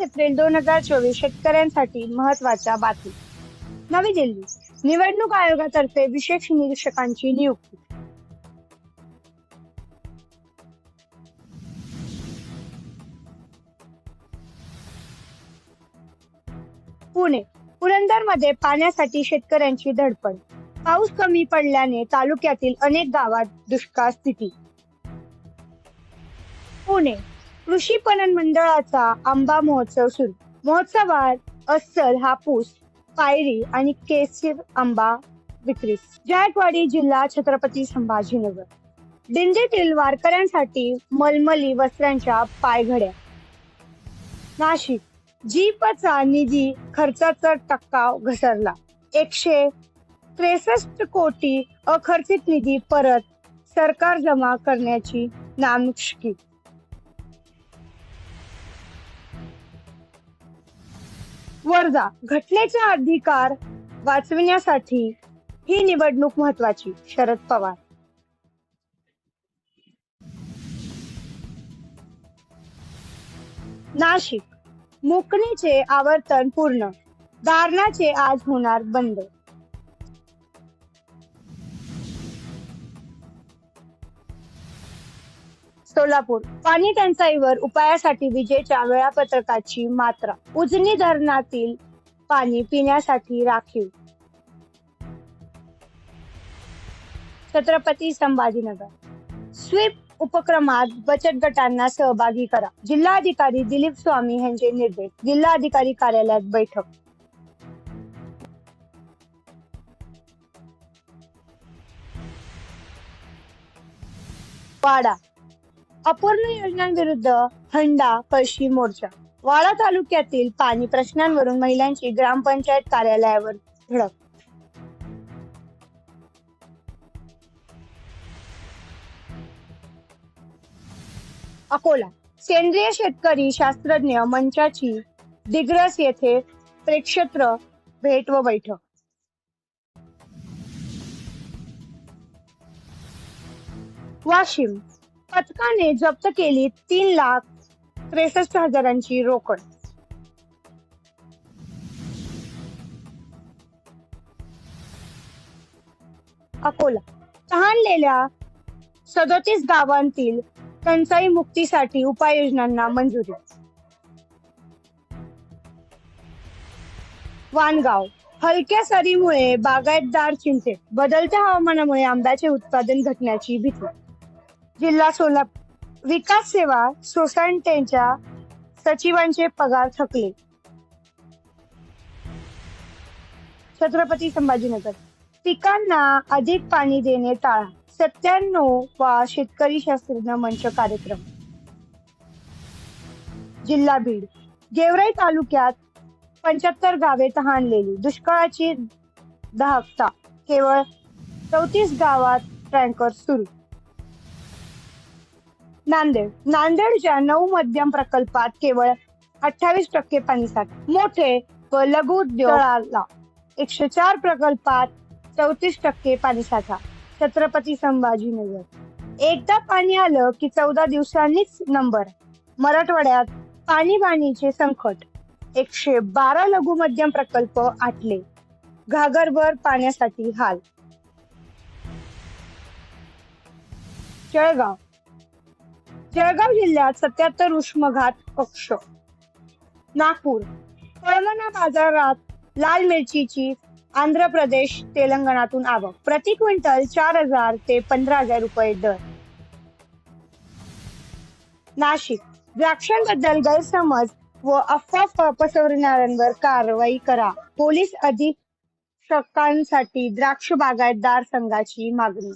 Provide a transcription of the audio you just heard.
April दोन हजार चोवीस शेतकऱ्यांसाठी महत्त्वाच्या बातमी नवी दिल्ली निवडणूक आयोगातर्फे विशेष निरीक्षकांची नियुक्ती. पुणे पुरंदरमध्ये पाण्यासाठी शेतकऱ्यांची धडपड. पाऊस कमी पडल्याने तालुक्यातील अनेक गावात दुष्काळ स्थिती. पुणे कृषी पणन मंडळाचा आंबा महोत्सव सुरू. महोत्सवात अस्सल हापूस पायरी आणि केसर आंबा विक्री. जायकवाडी जिल्हा छत्रपती संभाजीनगर. दिंडीतील वारकऱ्यांसाठी मलमली वस्त्रांच्या पायघड्या. नाशिक. जीपचा निधी खर्चाचा टक्का घसरला. एकशे त्रेसष्ट कोटी अखर्चित निधी परत सरकार जमा करण्याची नामुष्की. वर्धा घटनेचा अधिकार वाचविण्यासाठी ही निवडणूक महत्वाची शरद पवार. नाशिक. मोकणीचे आवर्तन पूर्ण. दारणाचे आज होणार बंद. सोलापूर. पाणी टंचाईवर उपायासाठी विजेच्या वेळापत्रकाची मात्रा. उजनी धरणातील पाणी पिण्यासाठी राखीव. छत्रपती संभाजीनगर. स्वीप उपक्रमात बचत गटांना सहभागी करा. जिल्हाधिकारी दिलीप स्वामी यांचे निर्देश. जिल्हाधिकारी कार्यालयात बैठक. वाडा. अपूर्ण योजनांविरुद्ध हंडा कळशी मोर्चा वाडा तालुक्यातील पाणी प्रश्नांवरून महिलांची ग्रामपंचायत कार्यालयावर धडक. अकोला सेंद्रिय शेतकरी शास्त्रज्ञ मंचाची दिग्रस येथे प्रेक्षत्र भेट व बैठक. वाशिम पथकाने जप्त केली तीन लाख त्रेसष्ट हजारांची रोकड. अकोला. तहानलेल्या सदोतीस गावांतील टंचाई मुक्तीसाठी उपाययोजनांना मंजुरी. वानगाव. हलक्या सरीमुळे बागायतदार चिंतेत. बदलत्या हवामानामुळे आंब्याचे उत्पादन घटण्याची भीती. जिल्हा सोलापूर विकास सेवा सोसायटीच्या सचिवांचे पगार थकले. छत्रपती संभाजीनगर. पिकांना अधिक पाणी देणे टाळा. सत्त्याण्णव वा शेतकरी शास्त्रज्ञ मंच कार्यक्रम. जिल्हा बीड. गेवराई तालुक्यात पंच्याहत्तर गावे तहानलेली. दुष्काळाची दहकता. केवळ चौतीस गावात टँकर सुरू. नांदेड. नांदेडच्या नऊ मध्यम प्रकल्पात केवळ अठ्ठावीस टक्के पाणीसाठा मोठे व लघु उद्योगाला एकशे चार प्रकल्पात चौतीस टक्के पाणी साठा. छत्रपती संभाजीनगर एकदा पाणी आलं की चौदा दिवसांनीच नंबर. मराठवाड्यात पाणीबाणीचे संकट. एकशे बारा लघु मध्यम प्रकल्प आटले. घागरभर पाण्यासाठी हाल. जळगाव. जळगाव जिल्ह्यात सत्याहत्तर उष्मघात कक्ष. नागपूर कळमना बाजारात लाल मिरचीची आंध्र प्रदेश तेलंगणातून आवक. प्रति क्विंटल चार हजार ते पंधरा हजार रुपये दर. नाशिक द्राक्षांबद्दल गैरसमज व अफवा पसरणाऱ्यांवर कारवाई करा. पोलीस अधीक्षकांसाठी द्राक्ष बागायतदार संघाची मागणी.